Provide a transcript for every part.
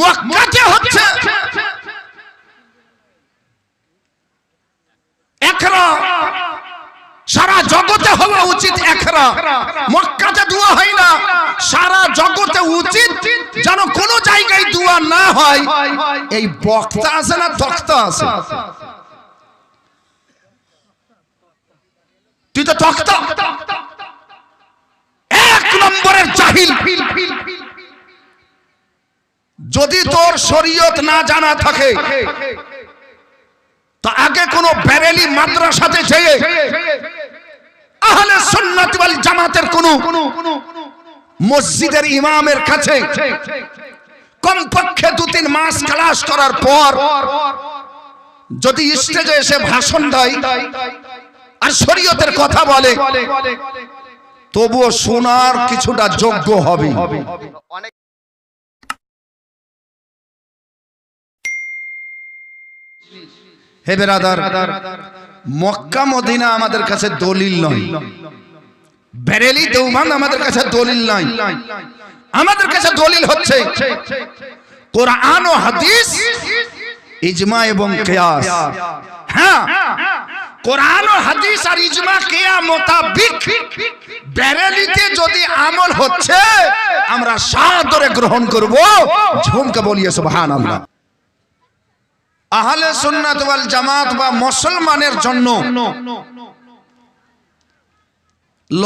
মক্কাতে হচ্ছে। একরা। সারা জগতে হওয়া উচিত একরা। মক্কাতে দোয়া হয় না। সারা জগতে উচিত যেন কোন জায়গায় দোয়া না হয়। এই বক্তা আছে না তক্তা আছে? তুই তো তক্তা এক নম্বরের জাহিল যদি তোর শরীয়ত না জানা থাকে। তো আগে কোন ব্যারেলি মাদ্রাসাতে যেয়ে আহলে সুন্নাত ওয়াল জামাতের কোন মসজিদের ইমামের কাছে কমপক্ষে দু তিন মাস ক্লাস করার পর যদি স্টেজে এসে ভাষণ দেয় আর শরীয়তের কথা বলে, তবুও শোনার কিছুটা যোগ্য হবে। হে বেরাদার, মক্কা, মদিনা আমাদের কাছে দলিল নয়। বেরেলি দেওবান আমাদের কাছে দলিল নয়। আমাদের কাছে দলিল হচ্ছে, কোরআন ও হাদিস, ইজমা এবং কিয়াস। হ্যাঁ কোরআন ও হাদিস আর ইজমা, কিয়া মোতাবিক বেরেলিতে যদি আমল হচ্ছে, আমরা সাদরে গ্রহণ করব। ঝুমকে বলিয়ে সুবহানাল্লাহ। আহলে সুন্নাত ওয়াল জামাত বা মুসলমানের জন্য ল,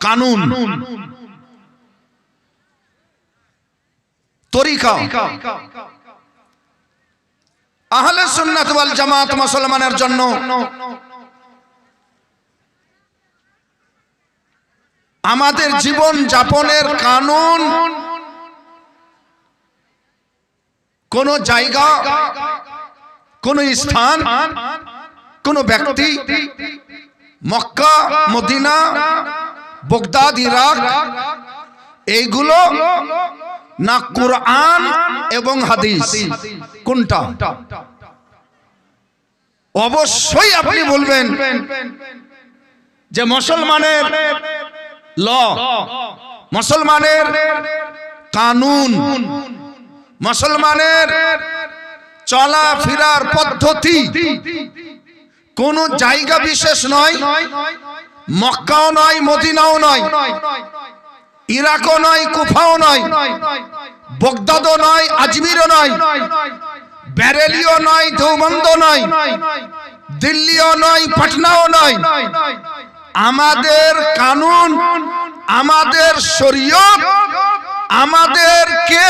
কানুন, তরিকা। আহলে সুন্নাত ওয়াল জামাত মুসলমানের জন্য আমাদের জীবন যাপনের কানুন কোন জায়গা, কোন স্থান, কোন ব্যক্তি, মক্কা, মদিনা, বগদাদ, ইরাক, এইগুলো না কোরআন এবং হাদিস। কোনটা? অবশ্যই আপনি বলবেন যে মুসলমানের ল, মুসলমানের কানুন। মুসলমানের চলা ফিরার পদ্ধতি কোন জায়গা বিশেষ নয়, মক্কাও নয়, মদিনাও নয়, ইরাকও নয়, কুফাও নয়, বগদাদও নয়, আজমিরও নয়, ব্যারেলিও নয় দেওবন্দ নয়, দিল্লিও নয়, পাটনাও নয়। আমাদের কানুন, আমাদের শরীয়ত আমাদেরকে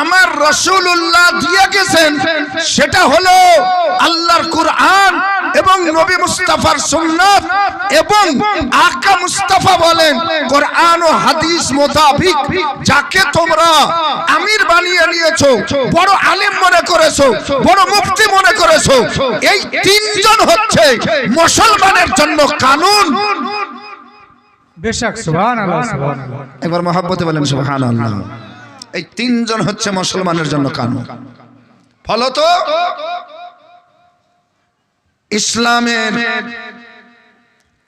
আমার রসুল্লাহ দিয়ে গেছেন সেটা হলো আল্লাহর কুরআন এবং নবী মুস্তাফার সুন্নাত এবং আকা মুস্তাফা বলেন কোরআন ও হাদিস মোতাবিক যাকে তোমরা আমির বানিয়ে নিয়েছো বড় আলিম মনে করেছ বড় মুফতি মনে করেছ এই তিনজন হচ্ছে মুসলমানের জন্য কানুন। বেশক সুবহান আল্লাহ সুবহান আল্লাহ একবার মহাব্বতে বলেন সুবহানাল্লাহ। এই তিনজন হচ্ছে মুসলমানের জন্য কানুন ফলত ইসলামের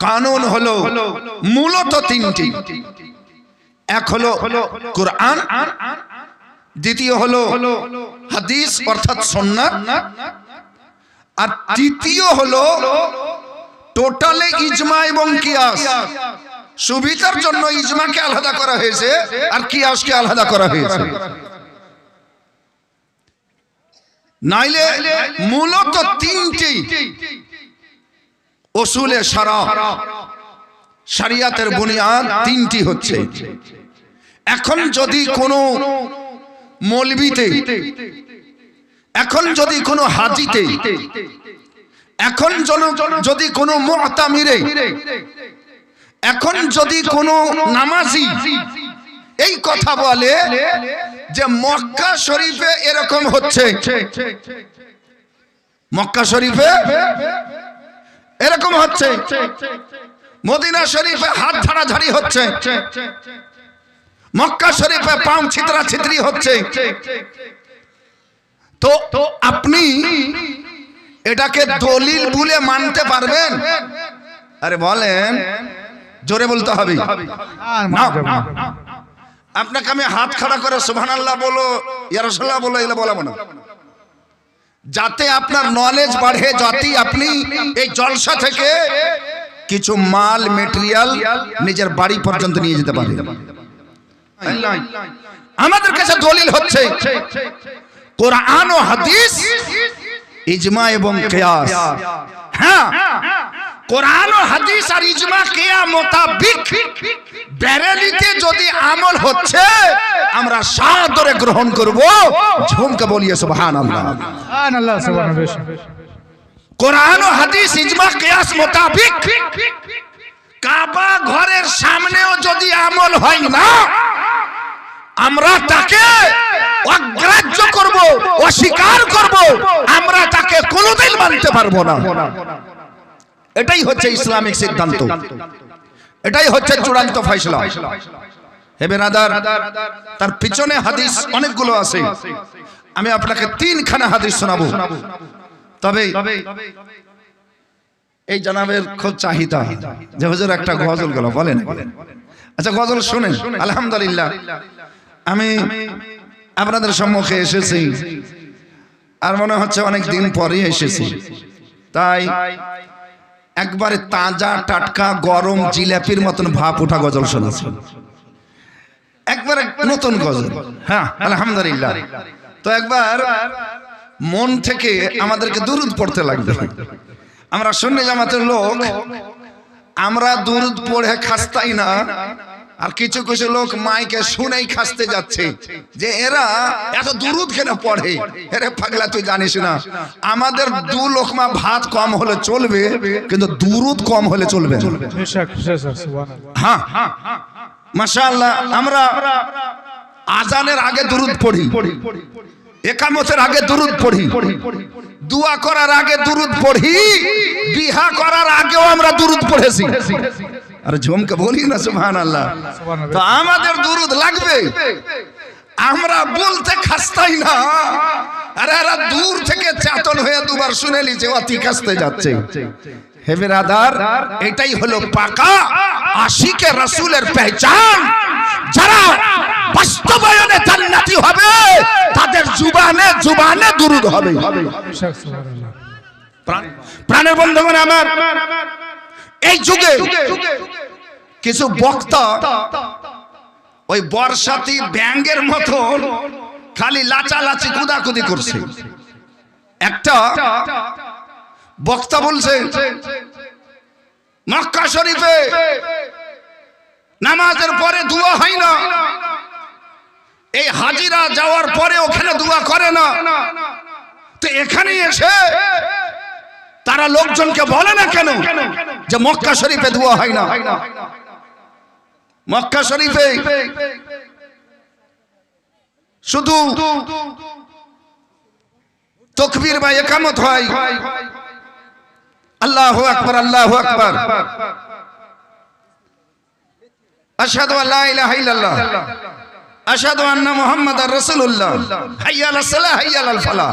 কানুন হলো মূলত তিনটি। এক হলো কোরআন, দ্বিতীয় হলো হাদিস, অর্থাৎ সন্ন্যাত আর তৃতীয় হলো টোটালে ইজমা এবং কিয়াস। সুবিধার জন্য ইজমাকে আলাদা করা হয়েছে আর কিয়াসকে আলাদা করা হয়েছে। নাইলে মূলত তিনটি ওসুলে সারা শরিয়াতের বুনিয়াদ তিনটি হচ্ছে। এখন যদি কোনো মৌলবিতে, এখন যদি কোনো হাজিতে, এখন যদি কোনো মুতামিরে এখন যদি কোনো নামাজি এই কথা বলে যে মক্কা শরীফে এরকম হচ্ছে। মক্কা শরীফে এরকম হচ্ছে। মদিনা শরীফে হাত ঝাড়াঝাড়ি হচ্ছে। মক্কা শরীফে পাম ছিতরা ছিতরি হচ্ছে। তো আপনি এটাকে দলিল বলে মানতে পারবেন? আরে বলেন। জোরে বলতে হবে। আপনাকে আমি হাত খাড়া করে সুবহান আল্লাহ বলো ইয়ারসাল্লাহ বলো এগুলো বলাবো না। যাতে আপনার নলেজ বাড়ে যাতে আপনি এই জলসা থেকে কিছু মাল মেটেরিয়াল নিজের বাড়ি পর্যন্ত নিয়ে যেতে পারেন আমাদের কাছে দলিল হচ্ছে কোরআন ও হাদিস ইজমা এবং কিয়াস। হ্যাঁ কোরআন ও হাদিস আর ইজমা কেয়া মোতাবিক বেরেলিতে যদি আমল হচ্ছে আমরা সাদরে গ্রহণ করব। ঝুমকে বলিয়ে সুবহান আল্লাহ সুবহান কোরআন ও হাদিস ইজমা কেয়াস মোতাবিক। কাবা ঘরের সামনেও যদি আমল হয় না আমরা তাকে অগ্রাহ্য করব অস্বীকার করব আমরা তাকে কোনোদিন মানতে পারব না। এটাই হচ্ছে ইসলামিক সিদ্ধান্ত। এটাই হচ্ছে চূড়ান্ত ফয়সলা। হে বেরাদার তার পিছনে হাদিস অনেকগুলো আছে। আমি আপনাকে তিনখানা হাদিস শোনাবো। তবে এই জানাবের খুব চাহিদা। যে হুজুর একটা গজল গেল বলেন আচ্ছা গজল শোনেন। আলহামদুলিল্লাহ। আমি আপনাদের সম্মুখে এসেছি। আর মনে হচ্ছে অনেক দিন পরে এসেছি। তাই একবারে তাজা, টাটকা, গরম জিলাপির মতন ভাপ ওঠা গজল শোনাচ্ছে একবারে নতুন গজল। হ্যাঁ আলহামদুলিল্লাহ। তো একবার মন থেকে আমাদেরকে দুরুদ পড়তে লাগবে। আমরা শূন্য জামাতের লোক, আমরা দুরুদ পড়ে খাস্তাই না। আর কিছু কিছু লোক মাইকে শুনেই খাসতে যাচ্ছে যে এরা এত দুরুদ কেন পড়ে? এরে পাগলা, তুই জানিস না, আমাদের দু লোকমা ভাত কম হলে চলবে, কিন্তু দুরুদ কম হলে চলবে। হ্যাঁ মাশাআল্লাহ, আমরা আজানের আগে দুরুদ পড়ি, একামতের আগে দুরুদ পড়ি, দোয়া করার আগে দুরুদ পড়ি, বিহা করার আগেও আমরা দুরুদ পড়েছি। আরে ঝুমকে বলি না সুবহানাল্লাহ। তো আমাদের দুরুদ লাগবে। আমরা বলতে খাস্তাই না। আরে এরা দূর থেকে চেতন হয়ে দুবার শুনে নিছে অতি কাস্তে যাচ্ছে। হে বেরাদার এটাই হলো পাকা আশিকে রাসূলের পেহচান। যারা বাস্তবায়নে জান্নাতি হবে তাদের জুবানে জুবানে দুরুদ হবে। প্রাণের বন্ধুগণ আমার। এই যুগে কিছু বক্তা ওই বর্ষাতি ব্যাঙ্গের মতো খালি লাচালাচি কুদাকুদি করছে। একটা বক্তা বলছে মক্কা শরীফে নামাজের পরে দোয়া হয় না। এই হাজিরা যাওয়ার পরে ওখানে দোয়া করে না। তো এখানে এসে তারা লোকজনকে বলে না কেন যে মক্কা শরীফে দোয়া হয় না? মক্কা শরীফে শুধু তকবীর বা একামত হয়। আল্লাহু আকবার আল্লাহু আকবার। আশহাদু আল্লা ইলাহা ইল্লাল্লাহ। আশহাদু আন্না মুহাম্মাদার রাসূলুল্লাহ। হাইয়া আলাস সালাহ হাইয়া আলাল ফালাহ।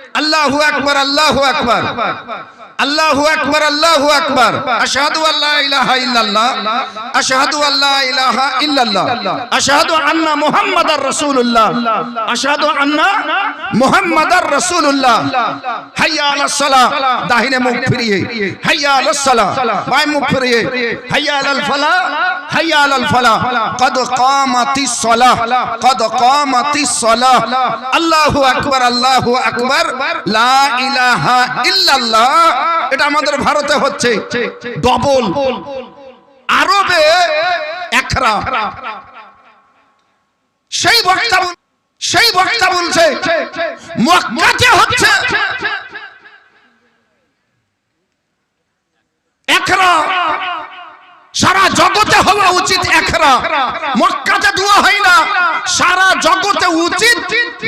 আল্লাহু আকবার আল্লাহু আকবার। আল্লাহু আকবার আল্লাহু আকবার। আশহাদু আল্লা ইলাহা ইল্লাল্লাহ। আশহাদু আল্লা ইলাহা ইল্লাল্লাহ। আশহাদু আন্না মুহাম্মাদার রাসূলুল্লাহ। আশহাদু আন্না মুহাম্মাদার রাসূলুল্লাহ। হাইয়া আলাস সালাহ। দাহিনে মুখ ফিরিয়ে। হাইয়া আলাস সালাহ। বাই মুখ ফিরিয়ে। হাইয়া আলাল ফালাহ। হাইয়া আলাল ফালাহ। কদ কামাতিস সালাহ। কদ কামাতিস সালাহ। আল্লাহু আকবার আল্লাহু আকবার। এটা আমাদের ভারতে হচ্ছে ডবল। আরবে একরা। সেই বক্তা সেই বক্তা বলছে হচ্ছে সারা জগতে হওয়া উচিত একরা। মক্কাতে দোয়া হয় না। জগতে উচিত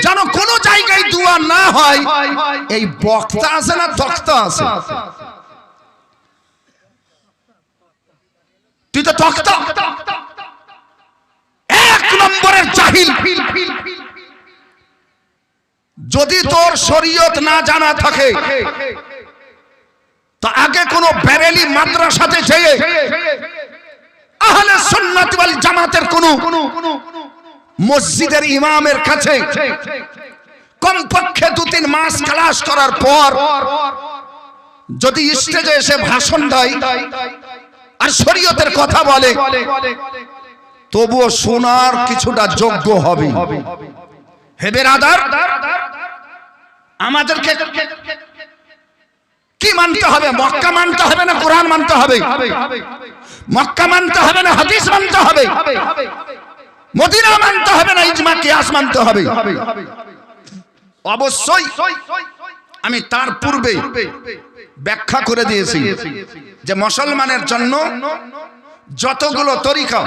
যেন কোন জায়গায় দোয়া না হয়। এই বক্তা আছে না তক্তা আছে? তুই তো তক্তা এক নম্বরের জাহিল। যদি তোর শরীয়ত না জানা থাকে, তো আগে কোন বেরেলি মাদ্রাসাতে যেয়ে আহলে সুন্নাত ওয়াল জামাতের কোন মসজিদের ইমামের কাছে কমপক্ষে দু তিন মাস ক্লাস করার পর যদি স্টেজে এসে ভাষণ দেয় আর শরীয়তের কথা বলে, তবুও শোনার কিছুটা যোগ্য হবে। হেবের আদার আমাদেরকে কি মানতে হবে? মক্কা মানতে হবে না কোরআন মানতে হবে? মক্কা মানতে হবে না হাদিস মানতে হবে? মদিনা মানতে হবে না ইজমা কিয়াস মানতে হবে। অবশ্যই আমি তার পূর্বে ব্যাখ্যা করে দিয়েছি যে মুসলমানের জন্য যতগুলো তরিকা,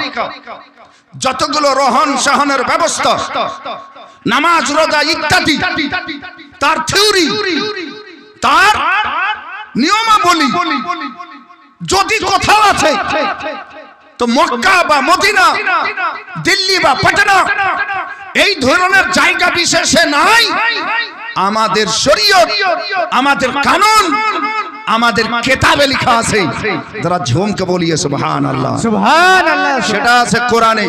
যতগুলো রহন সহনের ব্যবস্থা, নামাজ, রোজা ইত্যাদি, তার থিওরি, তার নিয়মাবলী যদি কোথাও আছে তো মক্কা বা মদিনা দিল্লি বা পাটনা এই ধরনের জায়গা বিশেষে নাই। আমাদের শরীয়ত আমাদের কানুন আমাদের কেতাবে লেখা আছে। যারা ঝুমকে বলিয়ে সুবহান আল্লাহ সুবহান আল্লাহ সেটা আছে কোরআনে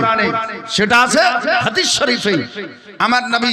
সেটা আছে হাদিস শরীফে। আমার নবী